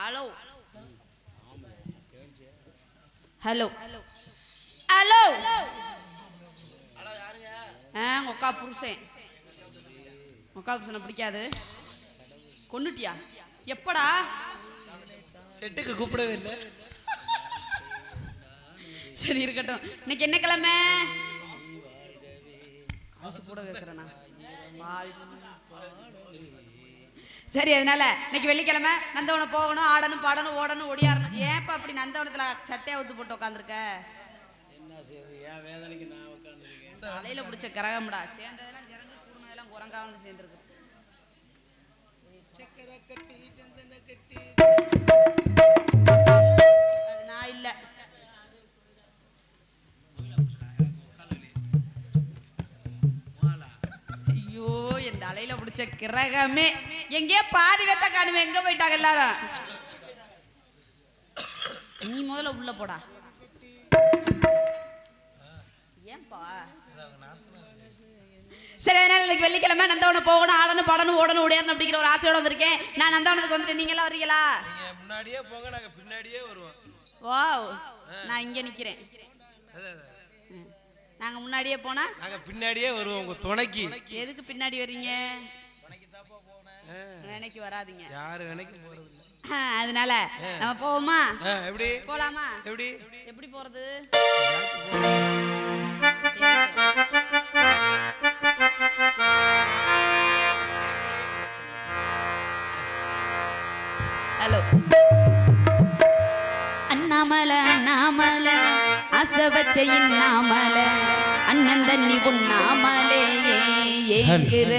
Hello hello hello ஆ உங்க அக்கா புருஷன். உங்க அக்கா புருஷனை பிடிக்காது. கொன்னுட்டியா? எப்படா? செட்டுக்கு கூப்பிடவே இல்லை. சரி இருக்கட்டும். இன்னைக்கு என்ன கிழமை? காசு கூட கேட்குறேண்ணா. சரி அதனால இன்னைக்கு வெள்ளிக்கிழமை நந்தவனம் போகணும் ஆடணும் பாடணும் ஓடணும் ஒடியாரணும். ஏன்ப்பா அப்படி நந்தவனத்துல சட்டையை ஊத்து போட்டு உட்காந்துருக்க தலையில பிடிச்ச கரகம்டா. சேர்ந்ததெல்லாம் ஜிறங்கு கூடுனதெல்லாம் குரங்கா வந்து சேர்ந்துருக்கு என் தலையில பிடிச்ச கிரகமே. எங்கேயோ பாதி வெத்த காணுமே எங்க போயிட்டாங்க எல்லாரும்? நீ முதல்ல உள்ள போடா. ஏன்பா? சரி அதனால இன்னைக்கு வெள்ளிக்கிழமை நந்தவனம் போகணும் ஆடணும் பாடணும் ஓடணும் ஓடியாரணும் அப்படிங்கிற ஒரு ஆசையோட வந்திருக்கேன். நான் நந்தவனத்துக்கு வந்துட்டு நீங்க எல்லாம் வரீங்களா முன்னாடியே போங்க நாங்க பின்னாடியே வருவோம். வாவ். நான் இங்க நிக்கிறேன். நாங்க முன்னாடியே போனா? நாங்க பின்னாடியே வருவோம் உங்க துணைக்கு. எதுக்கு பின்னாடி வர்றீங்க ஆ, வேலைக்கு வராதீங்க. யாரு வேலைக்கு போறது அதனால நம்ம போவோமா? எப்படி? போலாமா? எப்படி? எப்படி போறது? ஹலோ. அண்ணாமல அண்ணாமல. அசை வச்ச இன்னாமல அண்ணன் தண்ணி உண்ணாமலே ஏங்குற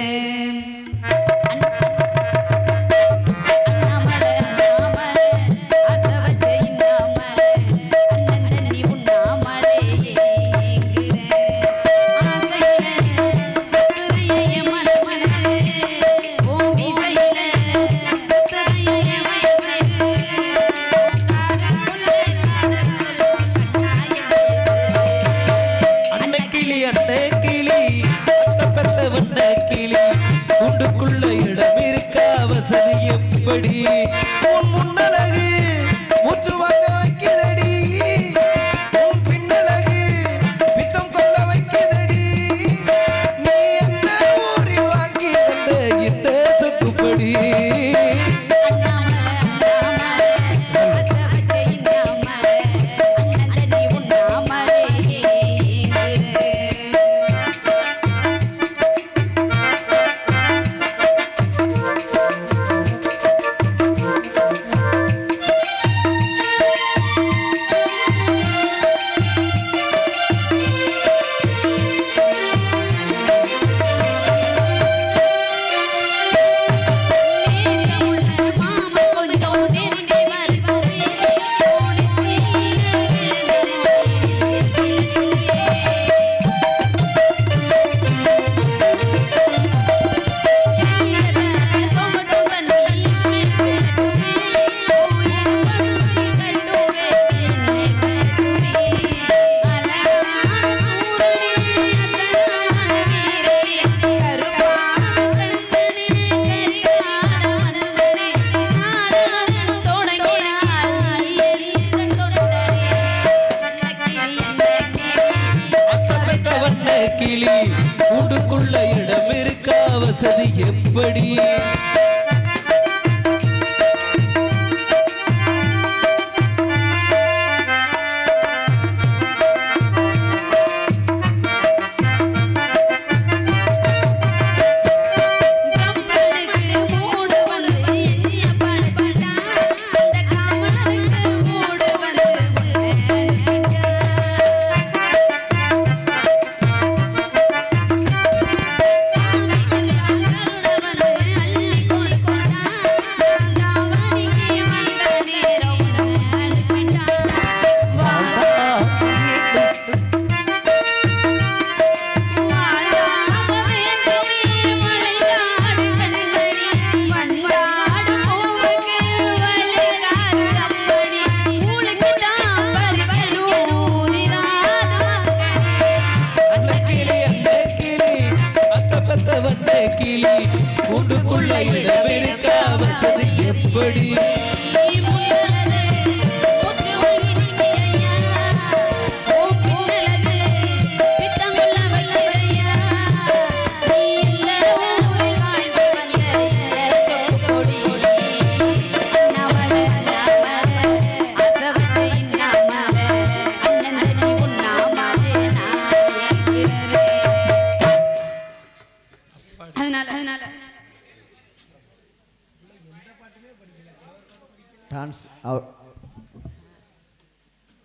டான்ஸ் அவ-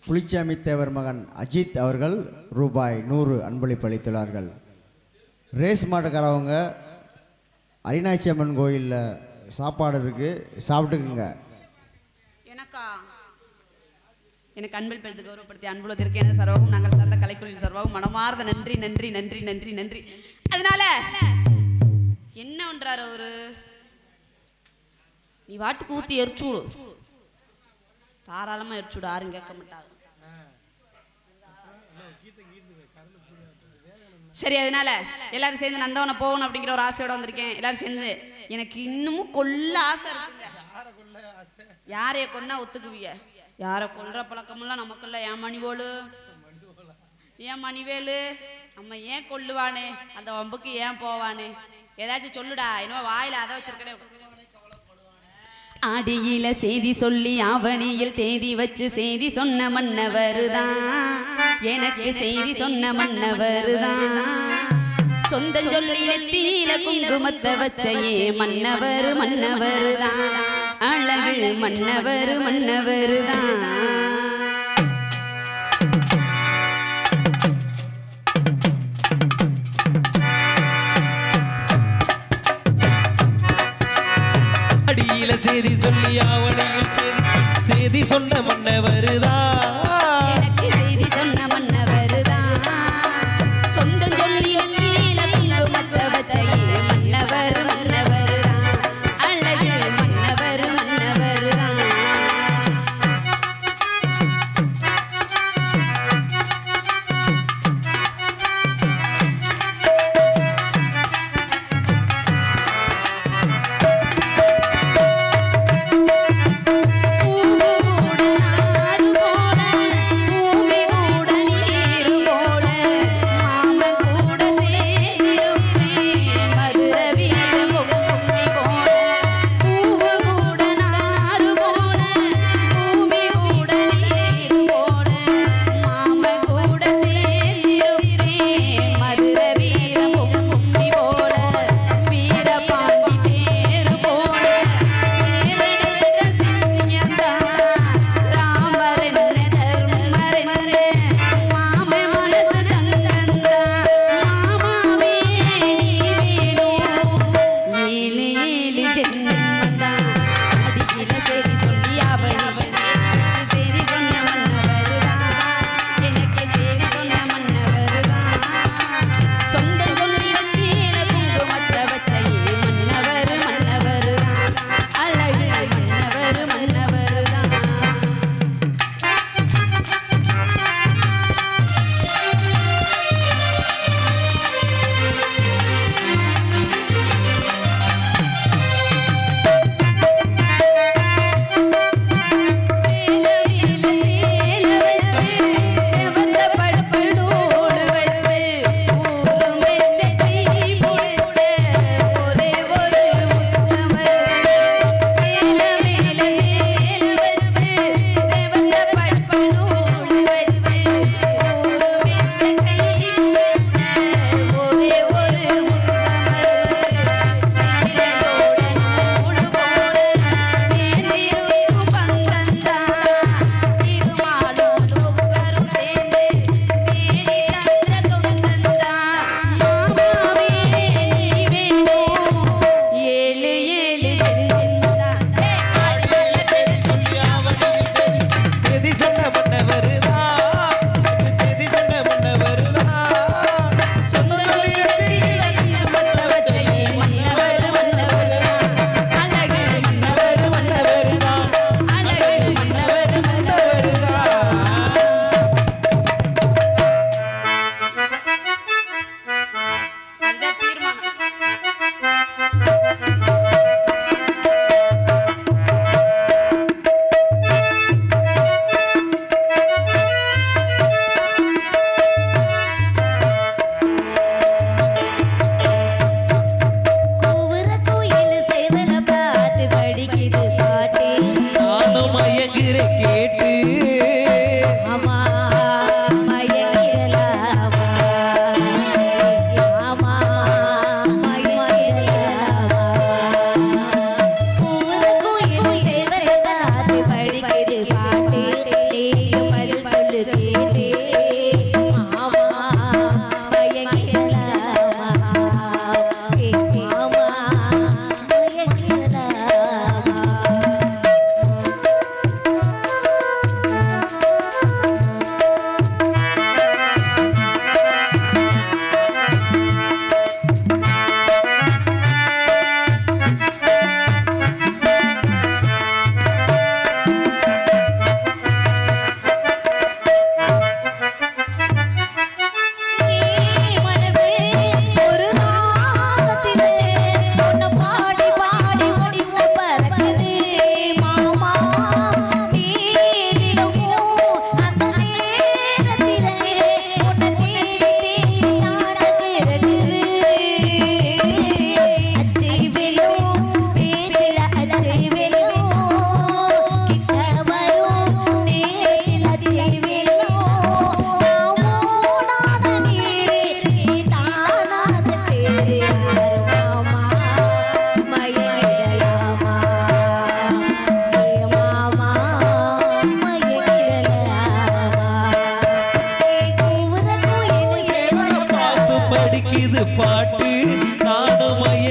புலிச்சாமி தேவர் மகன் அஜித் அவர்கள் ரூபாய் நூறு அன்பளிப்பு அளித்துள்ளார்கள். ரேஸ் மாட்டுக்காரவங்க அரிநாச்சி அம்மன் கோயிலில் சாப்பாடு இருக்குது சாப்பிட்டுக்குங்க. எனக்கா? எனக்கு அன்பில் பெருது கௌரவப்படுத்தி அன்புலத்திற்கு எனது சர்வகம் நாங்கள் சார்ந்த கலைக்குழுவின் சர்வகம் மனமார்ந்த நன்றி நன்றி நன்றி நன்றி நன்றி. அதனால என்ன ஒன்றார் அவரு? நீ வாட்டுக்கு ஊத்தி எரிச்சுடு தாராளமா விடு யாரும் கேட்க மாட்டாங்க. சரி அதனால எல்லாரும் சேர்ந்து நந்தவனை போகணும் அப்படிங்கிற ஒரு ஆசையோட வந்திருக்கேன். எல்லாரும் சேர்ந்து எனக்கு இன்னமும் கொல்ல ஆசை இருக்குங்க. யாரைய கொன்னா ஒத்துக்குவிய? யாரை கொல்ற பழக்கமெல்லாம் நமக்குள்ள ஏன் மணிவோலு ஏன் மணிவேலு நம்ம ஏன் கொல்லுவானே? அந்த வம்புக்கு ஏன் போவானே? ஏதாச்சும் சொல்லுடா என்னவோ வாயில அதை வச்சிருக்கேன். ஆடியில செய்தி சொல்லி ஆவணியில் தேதி வச்சு செய்தி சொன்ன மன்னவருதான். எனக்கு செய்தி சொன்ன மன்னவருதான். சொந்தம் சொல்லி நெத்தியில குங்குமத்தை வச்சையே மன்னவர் மன்னவருதான். அழகு மன்னவர் மன்னவருதான். செய்தி சொல்லி ஆவணியில் செய்தி சொன்ன மன்னவருதா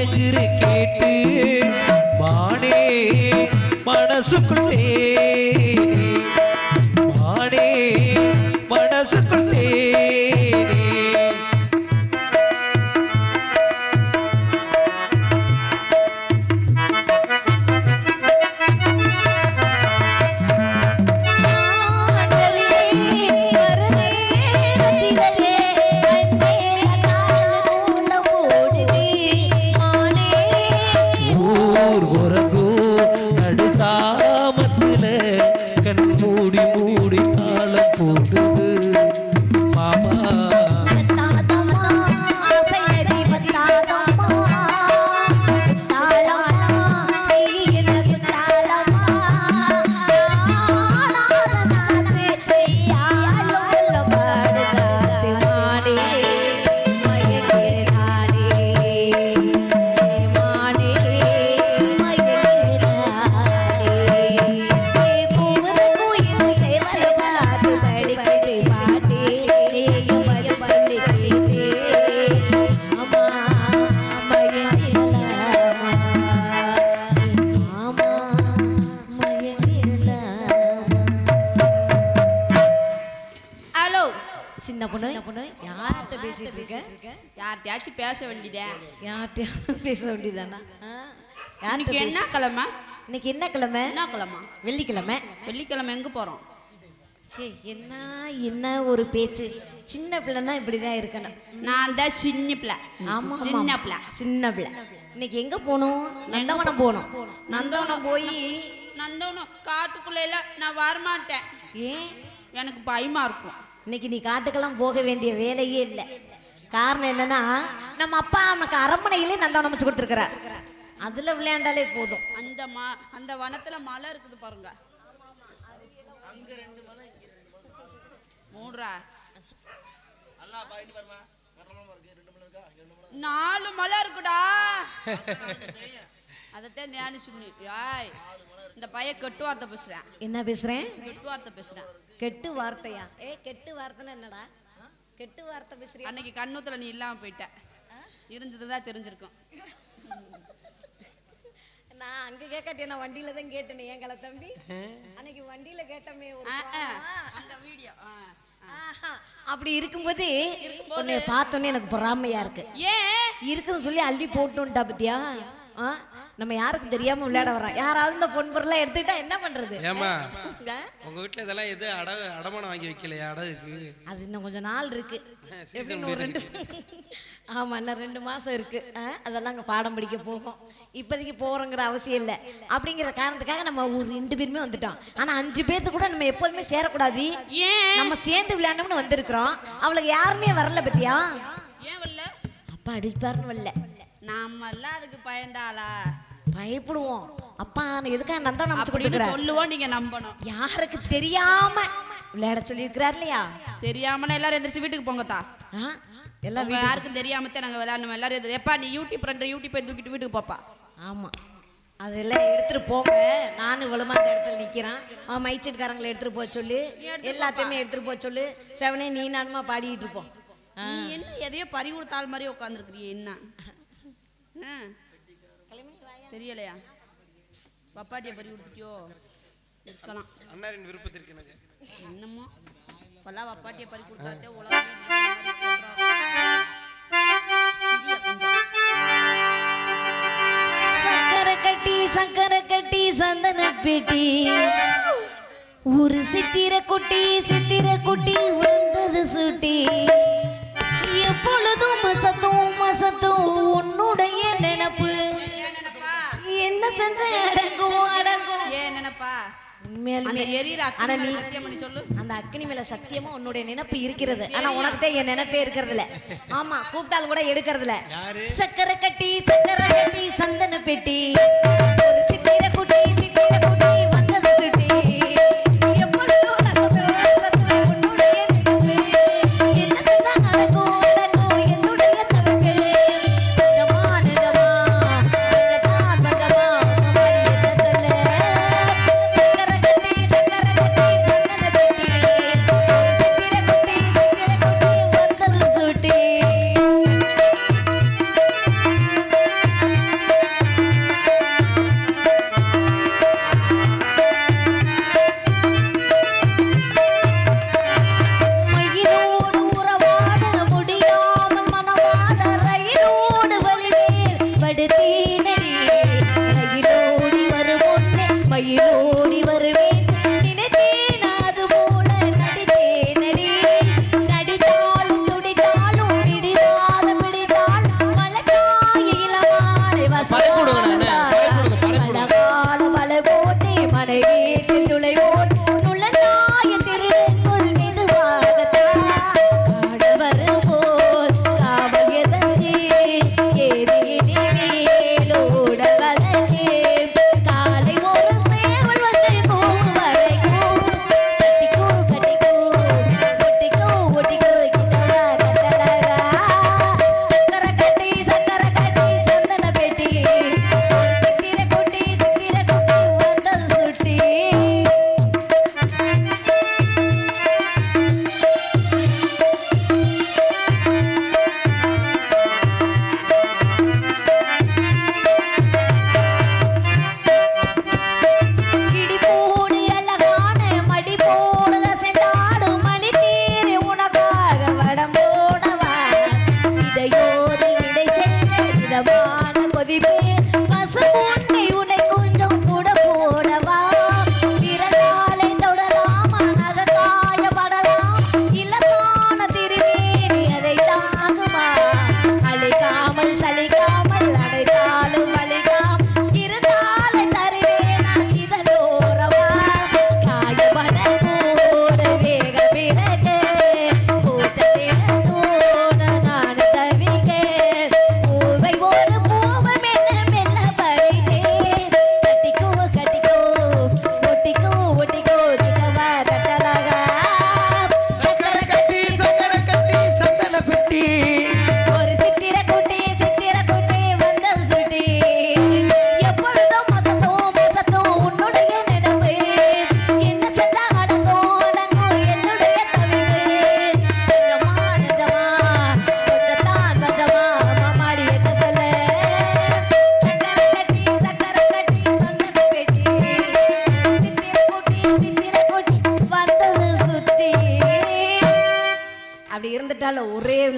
அழகிரு கேட்டு மானே மனசுக்குள் தேனே மானே மனசுக்குள் பேச வேண்டியதே? யார்கிட்ட பேச வேண்டியதானா இன்னைக்கு என்ன கிழமை? இன்னைக்கு என்ன கிழமை? என்ன கிழமை? வெள்ளிக்கிழமை. வெள்ளிக்கிழமை எங்க போறோம்? ஏய், என்ன என்ன ஒரு பேச்சு? சின்ன பிள்ளைன்னா இப்படிதான் இருக்கணும். நான் தான் சின்ன பிள்ளை. ஆமா சின்ன. பிள்ளை. சின்ன பிள்ளை. இன்னைக்கு எங்க போகணும்? நந்தவனம் போகணும். நந்தவனம். போய் நந்தவனம். காட்டுக்குள்ள எல்லாம் நான் வரமாட்டேன். ஏன்? எனக்கு பயமா இருக்கும். இன்னைக்கு நீ காட்டுக்கெல்லாம் போக வேண்டிய வேலையே இல்லை. காரணம் என்னன்னா நம்ம அப்பா நமக்கு அரண்மனையிலே நந்தவனம் அமைச்சு கொடுத்துருக்கிறார். அதுல விளையாண்டாலே போதும். அந்த மா அந்த வனத்துல மலை இருக்குது பாருங்க. மூடுறா நாலு மலை இருக்குடா. அதத்தான் ஞானி சொன்னி யாய் இந்த பையன் கெட்டு வார்த்தை பேசுறேன். என்ன பேசுறேன்? கெட்டு வார்த்தை பேசுறேன். கெட்டு வார்த்தையா? ஏ கெட்டு வார்த்தைன்னா என்னடா? கெட்டு வார்த்தை பேசுறியா? அன்னைக்கு கண்ணூத்துல நீ இல்லாம போயிட்ட. இருந்ததுதான் தெரிஞ்சிருக்கும். நான் அங்க கேட்காட்டி நான் வண்டியில தான் கேட்டேனே என் கலை தம்பி? அன்னைக்கு வண்டியில கேட்டமே அந்த வீடியோ அப்படி இருக்கும்போது பார்த்தோன்னே எனக்கு பொறாமையா இருக்கு. ஏன்? இருக்குன்னு சொல்லி அள்ளி போட்டுட்டா பத்தியா? நம்ம யாருக்கும் தெரியாம விளையாட வரோம் யாராவது இந்த பொன் பொருளை எடுத்துக்கிட்டா என்ன பண்றது? ஏமா? உங்க வீட்ல இதெல்லாம் எது அட அடமானம் வாங்கி வைக்கலையா? அடகுக்கு. அது இன்னும் கொஞ்சம் நாள் இருக்கு. ரெண்டு ஆமா இன்னும் ரெண்டு மாசம் இருக்கு. ஆ, அதெல்லாம் அங்க பாடம் படிக்க போகும். இப்போதைக்கு போறோங்கிற அவசியம் இல்லை. அப்படிங்கிற காரணத்துக்காக நம்ம ஒரு ரெண்டு பேருமே வந்துட்டோம். ஆனா அஞ்சு பேர்த்து கூட நம்ம எப்போதுமே சேரக்கூடாது. ஏன்? நம்ம சேர்ந்து விளையாண்டோம்னு வந்திருக்கிறோம். அவளுக்கு யாருமே வரல பத்தியா? ஏன் வரல? அப்பா அடிப்பாருன்னு வரல. நாம எல்லாம் அதுக்கு பயந்தாளா? பயப்படுவோம். அப்பா எதுக்காக நந்தா கொடுக்குறாரு சொல்லுவோம் நீங்க நம்பணும். யாருக்கு தெரியாம விளையாட சொல்லியிருக்கிறார் இல்லையா? தெரியாமனா எல்லாரும் எந்திரிச்சு வீட்டுக்கு போங்கத்தா? எல்லாம் யாருக்கும் தெரியாம தான் நாங்க விளையாடணும்? எல்லாரும் எப்பா நீ யூடியூப் ரெண்டு யூடியூப் தூக்கிட்டு வீட்டுக்கு போப்பா. ஆமா. அதெல்லாம் எடுத்துட்டு போங்க. நானும் இவ்வளமா அந்த இடத்துல நிக்கிறேன். அவன் மைச்செட்காரங்களை எடுத்துட்டு போக சொல்லு. எல்லாத்தையுமே எடுத்துட்டு போக சொல்லு. செவனே நீ நானுமா பாடிட்டு இருப்போம். என்ன எதையோ பறி கொடுத்தாள் மாதிரி உட்காந்துருக்கிறிய என்ன? தெரியலையா? பப்பாட்டிய பறி கொடுத்துட்டியோ? இருக்கலாம். அண்ணாரின் விருப்பத்திற்கு எனக்கு என்னமோ? இப்பெல்லாம் வப்பாட்டிய பறி கொடுத்தாத்தே உலகமே சக்கரை கட்டி சக்கரை கட்டி சந்தன பெட்டி ஒரு சித்திர குட்டி சித்திர குட்டி வந்தது சுட்டி. எப்பொழுதும் மசத்தும் மசத்தும் உன்னுடைய நினப்பு. என்ன செஞ்ச? அடங்கும் அடங்கும். ஏன் நினைப்பா? அந்த உண்மையாலுமே எரியிற ஆனா அக்கறை நீ சத்தியம் பண்ணி சொல்லு. அந்த அக்னி மேல சத்தியமா உன்னுடைய நினைப்பு இருக்கிறது. ஆனா உனக்கு என் நினைப்பே இருக்கிறது இல்ல ஆமா கூப்பிட்டாலும் கூட எடுக்கிறது இல்ல யாரு? சக்கரை கட்டி சக்கரை கட்டி சந்தன பெட்டி. ஒரு சித்திர குட்டி சித்திர குட்டி. பறி கொடுங்க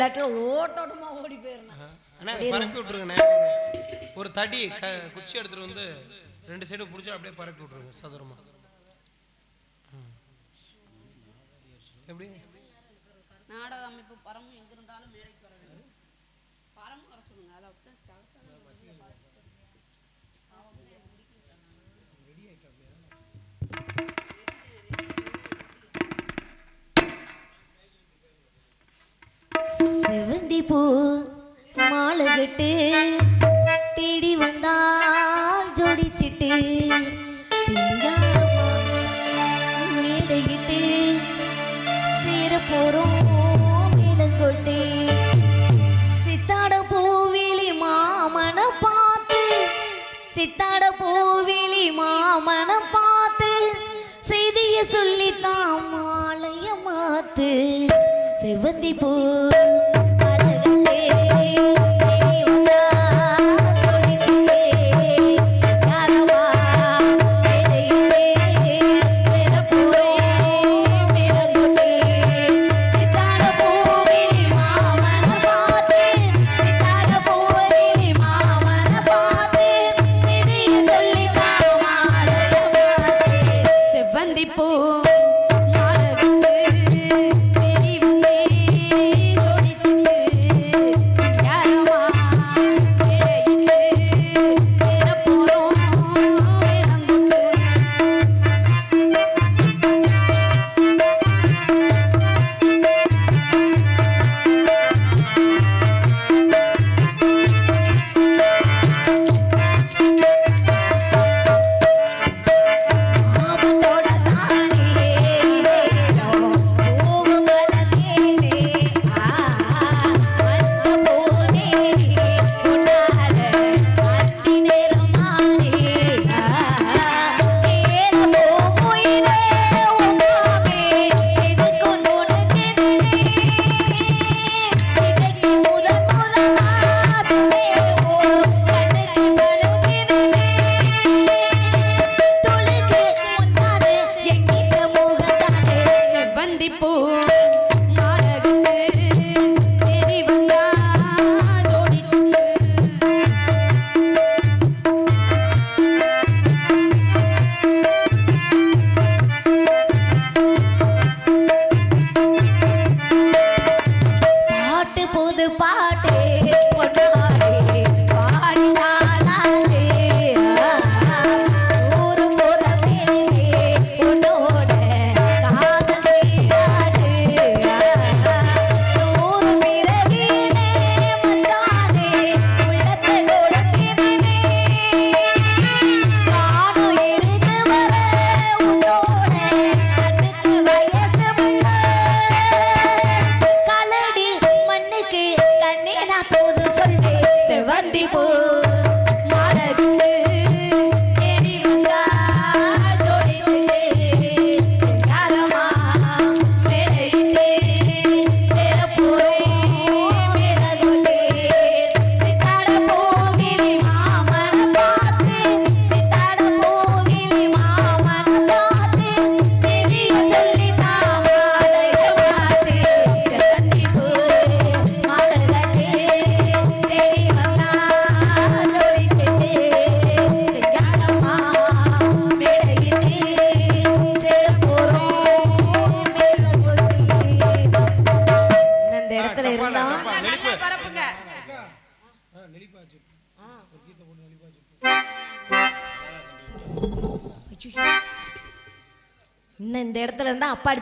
தட்டில் ஓட்டோட்டமாக ஓடி போயிருந்தேன் ஒரு தடி குச்சி எடுத்துட்டு வந்து ரெண்டு சைடு பிடிச்சி அப்படியே பரப்பி விட்டுருங்க சதுரமா. எப்படி? நாடக அமைப்பு செவந்தி பூ மாலகட்டு தேடி வந்தால் ஜோடிச்சிட்டு சிங்காரமா மேடையிட்டு சேர போறோம் மேலங்கொட்டு சித்தாட பூவிலி மாமன பார்த்து சித்தாட பூவிலி மாமன பார்த்து செய்திய சொல்லித்தான் மாலைய மாத்து. 问题不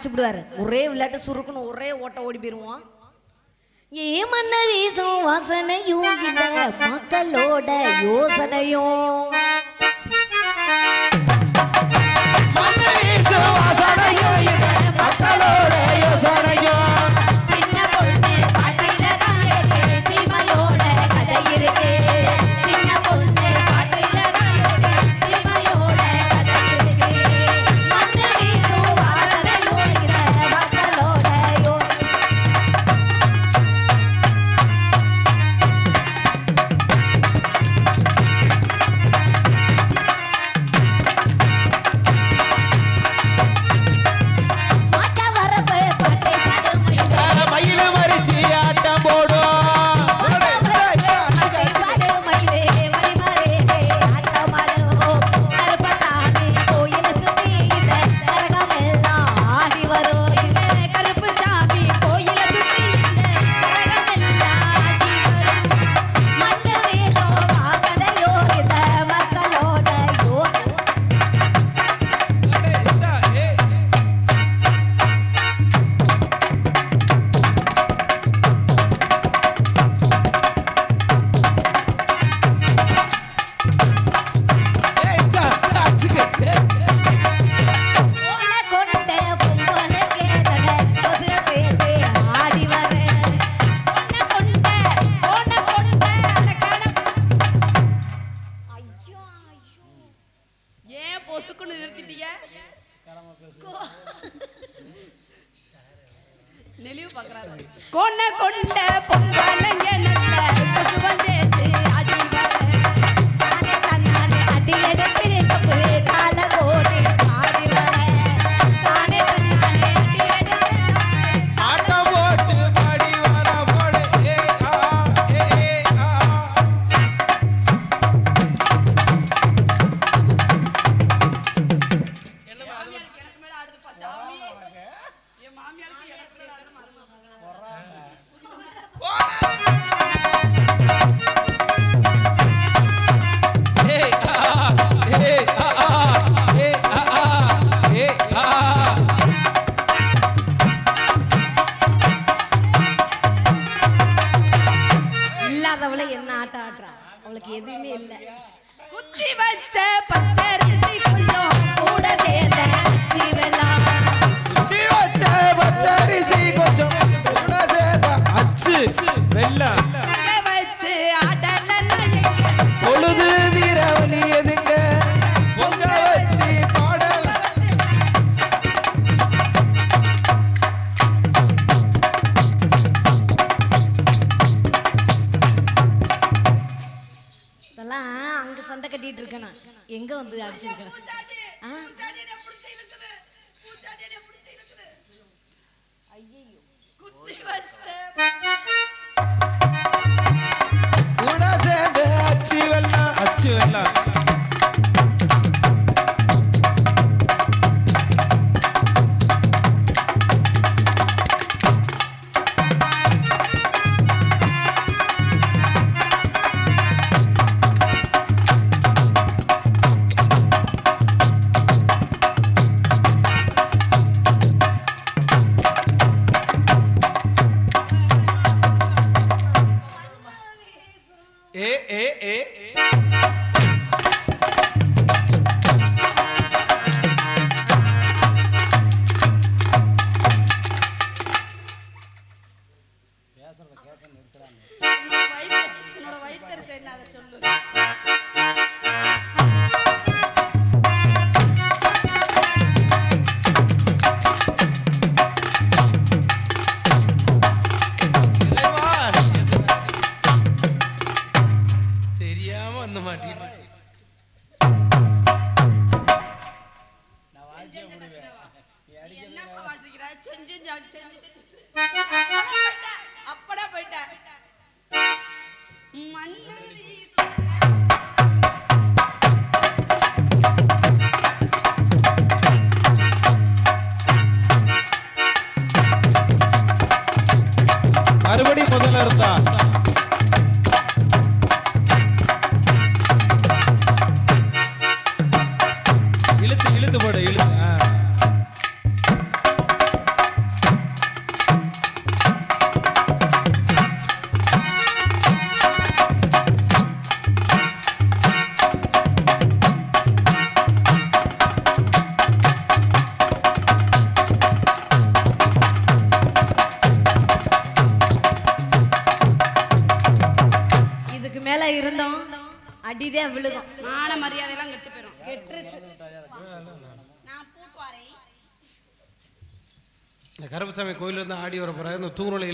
அடிச்சு ஒரே விளையாட்டு சுருக்கணும் ஒரே ஓட்ட ஓடி போயிடுவோம் ஏமன்ன வீசும் வாசனையும் இந்த மக்களோட யோசனையும். வாசனையும் வெள்ளம் இந்த